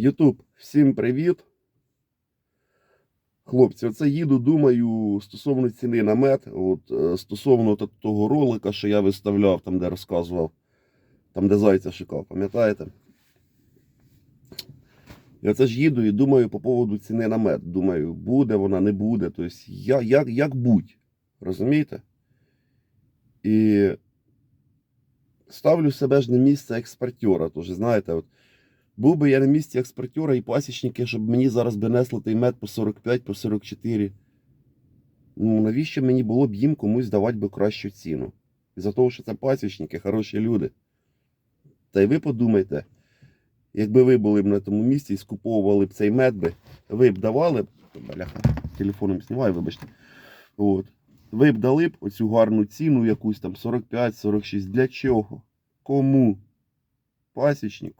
Ютуб, всім привіт. Хлопці, оце їду, думаю, стосовно ціни на мед, от, е, стосовно того ролика, що я виставляв, там, де розказував, там, де зайця шукав, пам'ятаєте? І оце ж їду і думаю по поводу ціни на мед. Думаю, буде вона, не буде. Тобто, я, як, як будь, розумієте? І ставлю себе ж на місце експортера. Тож, знаєте, от, був би я на місці експортера і пасічники, щоб мені зараз би несли той мед по 45, по 44. Ну, навіщо мені було б їм комусь давати би кращу ціну? Із-за того, що це пасічники, хороші люди. Та й ви подумайте, якби ви були б на тому місці і скуповували б цей мед би, ви б давали б. Бляха, телефоном знімаю, вибачте. От. Ви б дали б оцю гарну ціну, якусь там 45-46. Для чого? Кому? Пасічнику.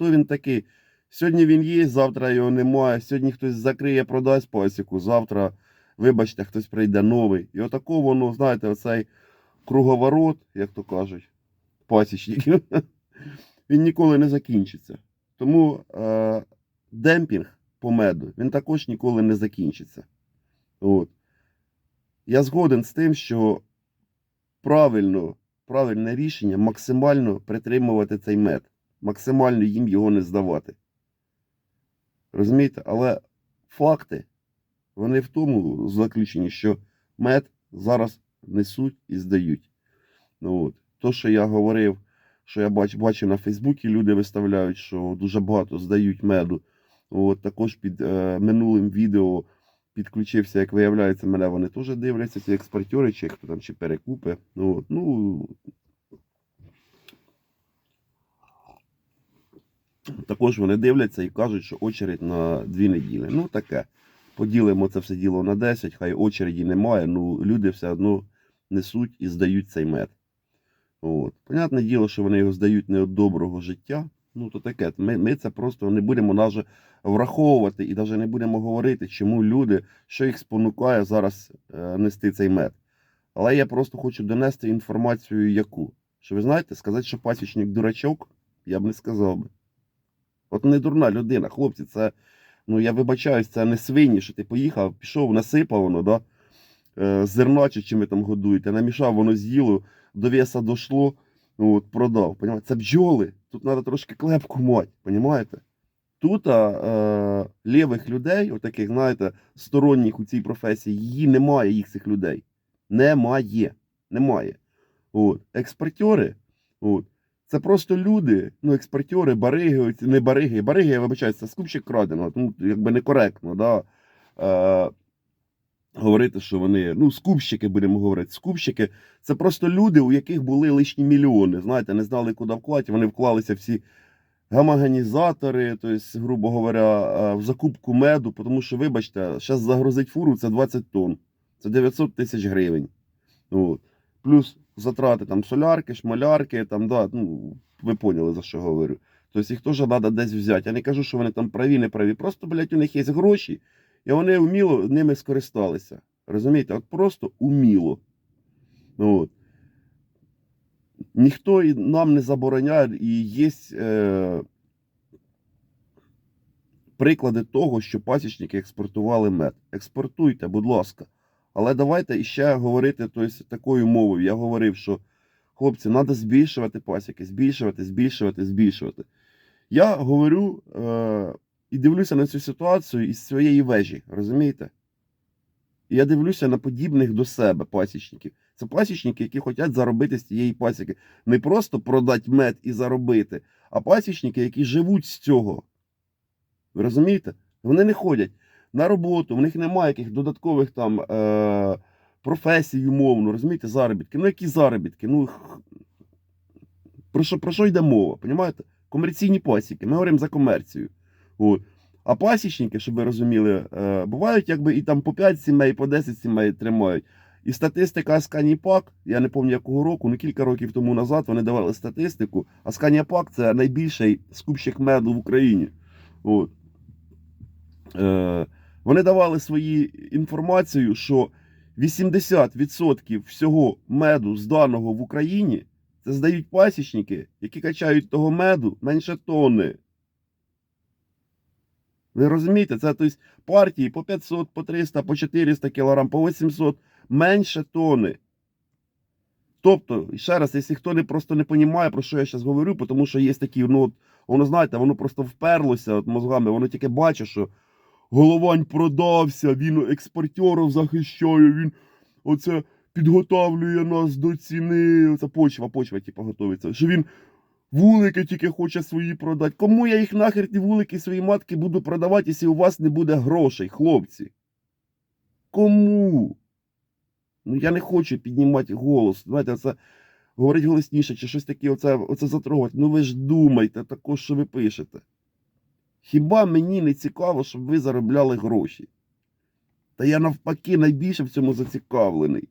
Хто він такий? Сьогодні він є, завтра його немає. Сьогодні хтось закриє, продасть пасіку, завтра, вибачте, хтось прийде новий. І отако воно, знаєте, оцей круговорот, як то кажуть, пасічників, він ніколи не закінчиться. Тому е, демпінг по меду, він також ніколи не закінчиться. От. Я згоден з тим, що правильно, правильне рішення максимально притримувати цей мед максимально їм його не здавати. Розумієте? Але факти, вони в тому заключені, що мед зараз несуть і здають. Ну, от. То, що я говорив, що я бач, бачив на Фейсбуці, люди виставляють, що дуже багато здають меду. От, також під е, минулим відео підключився, як виявляється, мене вони теж дивляться, ці експортери, чи хто там, чи перекупи. Ну, от, ну, Також вони дивляться і кажуть, що очередь на дві неділі. Ну таке. Поділимо це все діло на 10, хай очереді немає, ну люди все одно несуть і здають цей мед. От. Понятне діло, що вони його здають не від доброго життя. Ну, то таке. Ми, ми це просто не будемо навіть враховувати і навіть не будемо говорити, чому люди, що їх спонукає зараз е, нести цей мед. Але я просто хочу донести інформацію, яку. Що ви знаєте, сказати, що пасічник дурачок, я б не сказав би. От не дурна людина, хлопці, це, ну я вибачаюсь, це не свині, що ти поїхав, пішов, насипав воно, да? е, зерна чи чим ви там годуєте, намішав, воно з'їло, до веса дошло, от, продав. Понімаєте? Це бджоли. Тут треба трошки клепку мати, понімаєте? Тут а, е, лівих людей, отаких, знаєте, сторонніх у цій професії, її немає, їх цих людей. Немає. Немає. От. Експортери, от, це просто люди, ну, експортери, бариги, не бариги. Бариги, я вибачаюся, це скупщик краденого. Ну, якби некоректно, да. Е, говорити, що вони, ну, скупщики, будемо говорити. Скупщики це просто люди, у яких були лишні мільйони. Знаєте, не знали, куди вклати. Вони вклалися всі гамаганізатори, тобто, грубо говоря, е, в закупку меду, тому що, вибачте, зараз загрузить фуру це 20 тонн. Це 900 тисяч гривень. От. Плюс затрати там солярки, шмалярки, там, да, ну, ви поняли, за що говорю. Тобто їх теж треба десь взяти. Я не кажу, що вони там праві, не праві. Просто, блядь, у них є гроші, і вони вміло ними скористалися. Розумієте? От просто уміло. Ну, От. Ніхто нам не забороняє, і є е, приклади того, що пасічники експортували мед. Експортуйте, будь ласка. Але давайте іще говорити тобто, такою мовою. Я говорив, що хлопці, треба збільшувати пасіки, збільшувати, збільшувати, збільшувати. Я говорю е, і дивлюся на цю ситуацію із своєї вежі, розумієте? І я дивлюся на подібних до себе пасічників. Це пасічники, які хочуть заробити з цієї пасіки. Не просто продати мед і заробити, а пасічники, які живуть з цього. Ви розумієте? Вони не ходять на роботу, в них немає яких додаткових там е- професій, умовно, розумієте, заробітки. Ну, які заробітки? Ну, про що, про що йде мова? Понімаєте? Комерційні пасіки. Ми говоримо за комерцію. От. А пасічники, щоб ви розуміли, е, бувають якби і там по 5 сімей, по 10 сімей тримають. І статистика Асканіпак, я не пам'ятаю якого року, ну кілька років тому назад вони давали статистику. Асканіпак це найбільший скупщик меду в Україні. От. Е, вони давали свої інформацію, що 80% всього меду, зданого в Україні, це здають пасічники, які качають того меду менше тонни. Ви розумієте, це тобто, партії по 500, по 300, по 400 кг, по 800, менше тони. Тобто, ще раз, якщо хто не просто не розуміє, про що я зараз говорю, тому що є такі, ну, от, воно знаєте, воно просто вперлося от мозгами, воно тільки бачить, що Головань продався, він експортерів захищає, він оце підготовлює нас до ціни. Оце почва, почва, типу, готується. Що він вулики тільки хоче свої продати. Кому я їх нахер ті вулики свої матки буду продавати, якщо у вас не буде грошей, хлопці? Кому? Ну я не хочу піднімати голос. Знаєте, це говорить голосніше, чи щось таке, оце, оце затрогувати. Ну ви ж думайте також, що ви пишете. Хіба мені не цікаво, щоб ви заробляли гроші? Та я навпаки найбільше в цьому зацікавлений.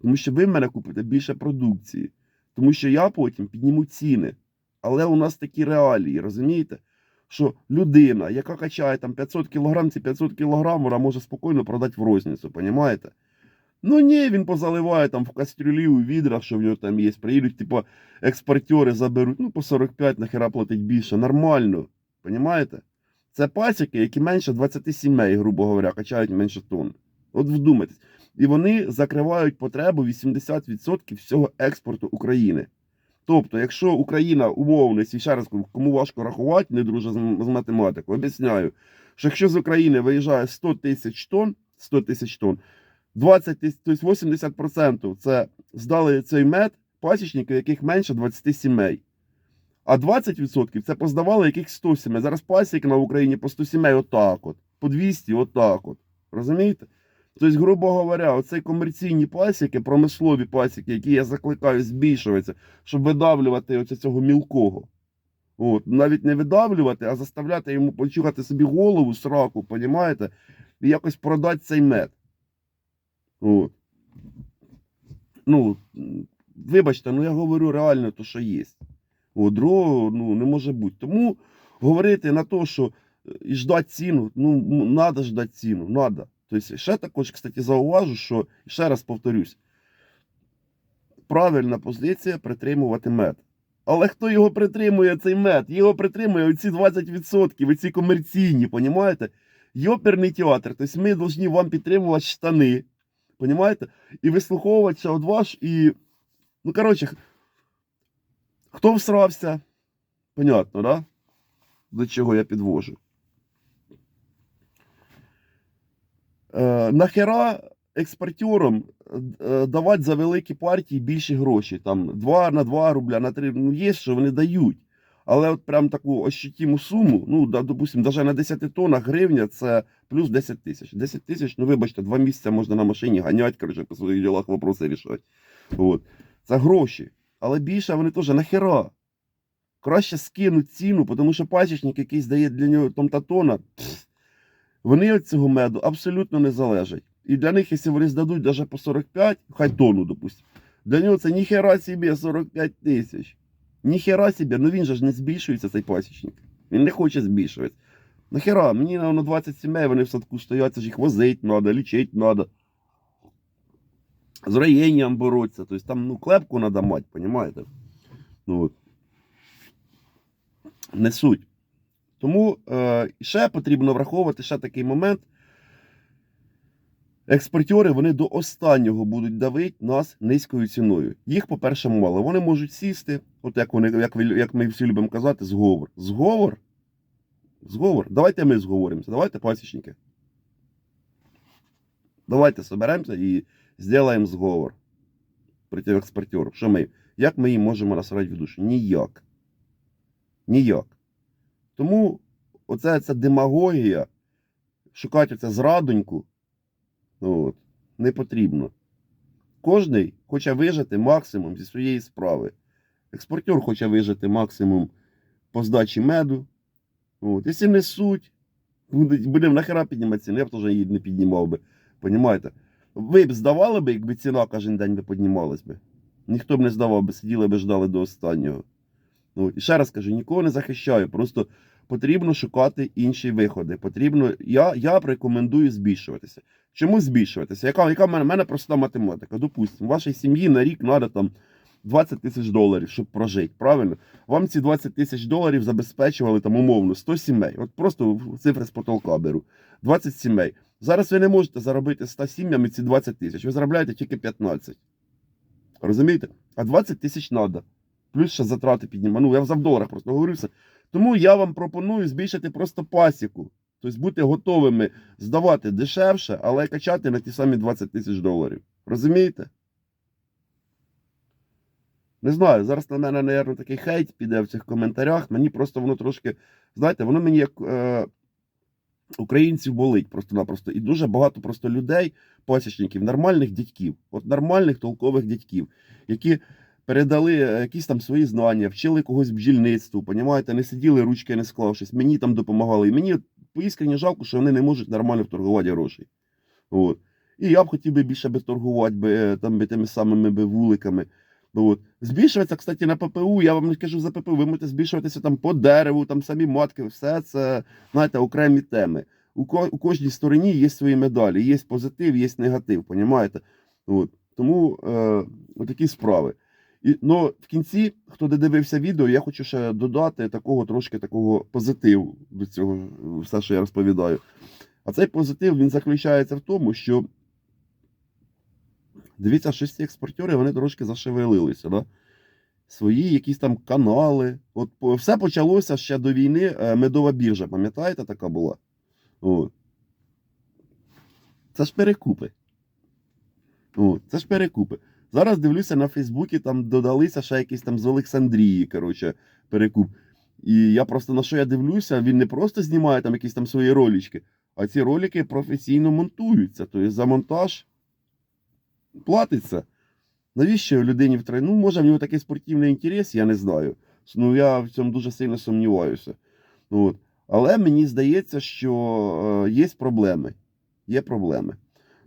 Тому що ви в мене купите більше продукції. Тому що я потім підніму ціни. Але у нас такі реалії, розумієте? Що людина, яка качає там 500 кг, ці 500 кг, вона може спокійно продати в розницю, понімаєте? Ну ні, він позаливає там в кастрюлі у відрах, що в нього там є. Приїдуть, типу, експортери заберуть, ну по 45 нахера платить більше. Нормально. Понімаєте? Це пасіки, які менше 20 сімей, грубо говоря, качають менше тонн. От вдумайтесь. І вони закривають потребу 80% всього експорту України. Тобто, якщо Україна умовно, якщо ще раз кому важко рахувати, не друже з математикою, об'ясняю, що якщо з України виїжджає 100 тисяч тонн, 100 тисяч тонн, 20 тисяч, тобто 80% це здали цей мед пасічники, яких менше 20 сімей. А 20% це поздавали яких 100 сімей. Зараз пасік на Україні по 100 сімей отак от, по 200 отак от. Розумієте? Тобто, грубо говоря, оцей комерційні пасіки, промислові пасіки, які я закликаю збільшуватися, щоб видавлювати оця цього мілкого. От, навіть не видавлювати, а заставляти йому почухати собі голову, сраку, понімаєте? І якось продати цей мед. От. Ну, вибачте, ну я говорю реально то, що є. Другого ну, не може бути. Тому говорити на те, що е, і ждати ціну, ну, треба ждати ціну, треба. Тобто, ще також, кстати, зауважу, що ще раз повторюсь, правильна позиція притримувати мед. Але хто його притримує, цей мед? Його притримує оці 20%, оці комерційні, понімаєте? Йоперний театр. Тобто ми повинні вам підтримувати штани, понімаєте? І вислуховуватися від ваш, і. Ну, коротше, хто всрався? Понятно, да? До чого я підвожу. Е, нахера експортерам е, давати за великі партії більші гроші? Там 2 на 2 рубля, на 3. Ну, є, що вони дають. Але от прям таку ощутиму суму, ну, да, допустим, навіть на 10 тоннах гривня це плюс 10 тисяч. 10 тисяч, ну вибачте, два місяці можна на машині ганяти, коротше, по своїх ділах вопроси рішати. От. Це гроші. Але більше вони теж нахера. Краще скинуть ціну, тому що пасічник, який здає для нього там та тона, пф, вони від цього меду абсолютно не залежать. І для них, якщо вони здадуть навіть по 45, хай тонну, допустим, для нього це ніхера собі 45 тисяч. Ніхера собі, ну він же ж не збільшується, цей пасічник. Він не хоче збільшуватися. Нахера, мені на 20 сімей вони в садку стоять, це ж їх возити треба, лічити треба. З роєнням боротися. Тобто там ну, клепку треба мати, розумієте? Ну, от. Не суть. Тому е, ще потрібно враховувати ще такий момент. Експортери вони до останнього будуть давити нас низькою ціною. Їх, по-перше, мало. Вони можуть сісти, от як вони, як, як ми всі любимо казати, зговор. Зговор? Зговор. Давайте ми зговоримося, давайте пасічники. Давайте соберемося і зробимо зговор проти експортерів. Що ми? Як ми їм можемо насрати в душу? Ніяк. Ніяк. Тому оця ця демагогія, шукати оце зрадоньку, от, не потрібно. Кожний хоче вижити максимум зі своєї справи. Експортер хоче вижити максимум по здачі меду. От. Якщо не суть, будемо нахера піднімати ціну, я б теж її не піднімав би. Понімаєте? Ви б здавали б, якби ціна кожен день би піднімалась би. Ніхто б не здавав би, сиділи б ждали до останнього. Ну, і ще раз кажу, нікого не захищаю. Просто потрібно шукати інші виходи. Потрібно, я, я рекомендую збільшуватися. Чому збільшуватися? Яка, яка в мене, в мене проста математика? Допустимо, вашій сім'ї на рік треба там 20 тисяч доларів, щоб прожити. Правильно? Вам ці 20 тисяч доларів забезпечували там умовно 100 сімей. От просто цифри з потолка беру. 20 сімей. Зараз ви не можете заробити 100 сім'ями ці 20 тисяч. Ви заробляєте тільки 15. Розумієте? А 20 тисяч треба. Плюс ще затрати піднімати. Ну, я в доларах просто говорився. Тому я вам пропоную збільшити просто пасіку. Тобто бути готовими здавати дешевше, але качати на ті самі 20 тисяч доларів. Розумієте? Не знаю, зараз на мене, напевно, такий хейт піде в цих коментарях. Мені просто воно трошки, знаєте, воно мені як е, українців болить просто-напросто. І дуже багато просто людей, пасічників, нормальних дядьків, от нормальних толкових дядьків, які передали е, якісь там свої знання, вчили когось бджільництву, понімаєте, не сиділи ручки не склавшись, мені там допомагали. І мені от поіскренні жалко, що вони не можуть нормально вторгувати гроші. От. І я б хотів би більше би торгувати би, е, там, би, тими самими би вуликами. Ну, От. Збільшується, кстати, на ППУ, я вам не кажу за ППУ, ви можете збільшуватися там по дереву, там самі матки, все це, знаєте, окремі теми. У, ко, у кожній стороні є свої медалі, є позитив, є негатив, понімаєте? От. Тому е, такі справи. І, ну, в кінці, хто не дивився відео, я хочу ще додати такого трошки такого позитиву до цього, все, що я розповідаю. А цей позитив він заключається в тому, що дивіться, що ці експортери вони трошки зашевелилися. Да? Свої якісь там канали. От все почалося ще до війни. е, Медова біржа, пам'ятаєте, така була? От. Це ж перекупи. От, це ж перекупи. Зараз дивлюся на Фейсбуці, там додалися ще якісь там з Олександрії, коротше, перекуп. І я просто на що я дивлюся, він не просто знімає там якісь там свої ролічки, а ці ролики професійно монтуються. Тобто за монтаж платиться. Навіщо людині втратити? Ну, може, в нього такий спортивний інтерес, я не знаю. Ну, я в цьому дуже сильно сумніваюся. От. Але мені здається, що е, є проблеми. Є проблеми.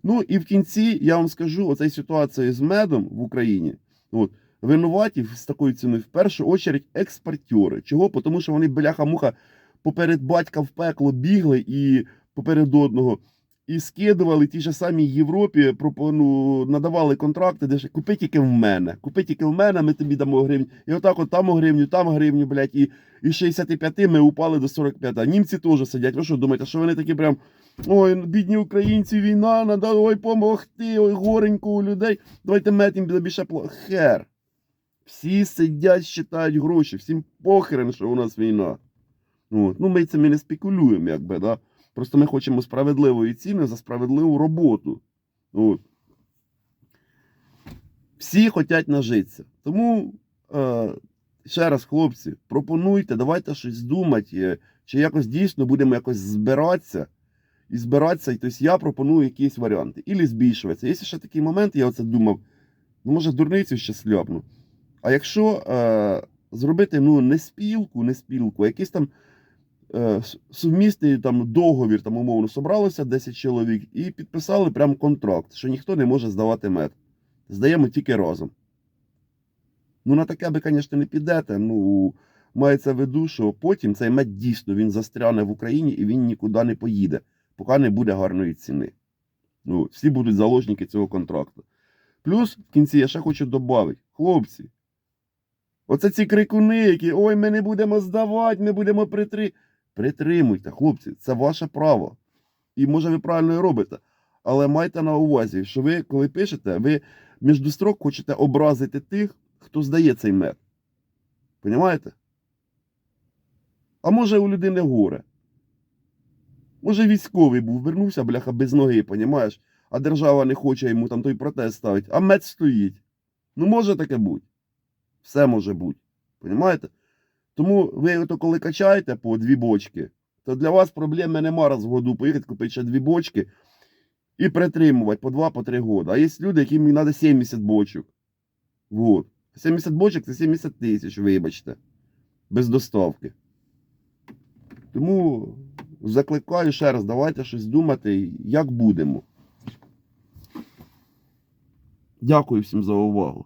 Ну і в кінці я вам скажу, оцей ситуація з медом в Україні. От, винуваті з такою ціною в першу очередь експортери. Чого? Тому що вони бляха-муха поперед батька в пекло бігли і поперед одного. І скидували ті ж самі Європі, пропону, надавали контракти, де ж купи тільки в мене. Купи тільки в мене, ми тобі дамо гривню. І отак от там гривню, там гривню, блядь, і, і 65 ми упали до 45. А німці теж сидять. Ви що думаєте, що вони такі прям. Ой, бідні українці, війна, надо, ой, помогти, ой, горенько у людей. Давайте мед їм більше пло. Хер. Всі сидять, считають гроші, всім похерен, що у нас війна. От. Ну, ми цим не спекулюємо, якби, да. Просто ми хочемо справедливої ціни за справедливу роботу. От. Всі хочуть нажитися. Тому, е, ще раз, хлопці, пропонуйте, давайте щось думати, е, чи якось дійсно будемо якось збиратися. І збиратися, і тобто я пропоную якісь варіанти. Ілі збільшуватися. Є ще такий момент, я оце думав, ну може дурницю ще сляпну. А якщо е, зробити ну, не спілку, не спілку, а якийсь там сумісний там, договір, там, умовно, собралося 10 чоловік і підписали прям контракт, що ніхто не може здавати мед. Здаємо тільки разом. Ну, на таке ви, звісно, не підете. Ну, мається в виду, що потім цей мед дійсно він застряне в Україні і він нікуди не поїде, поки не буде гарної ціни. Ну, всі будуть заложники цього контракту. Плюс в кінці я ще хочу додати, хлопці. Оце ці крикуни, які ой, ми не будемо здавати, ми будемо притри. Притримуйте, хлопці, це ваше право. І може ви правильно і робите. Але майте на увазі, що ви, коли пишете, ви між строк хочете образити тих, хто здає цей мед. Понімаєте? А може у людини горе. Може військовий був, вернувся, бляха, без ноги, понімаєш? А держава не хоче йому там той протест ставити, а мед стоїть. Ну може таке бути. Все може бути. Понімаєте? Тому ви ото коли качаєте по дві бочки, то для вас проблеми нема раз в году поїхати купити ще дві бочки і притримувати по два, по три года. А є люди, яким треба 70 бочок. в год. 70 бочок це 70 тисяч, вибачте. Без доставки. Тому закликаю ще раз, давайте щось думати, як будемо. Дякую всім за увагу.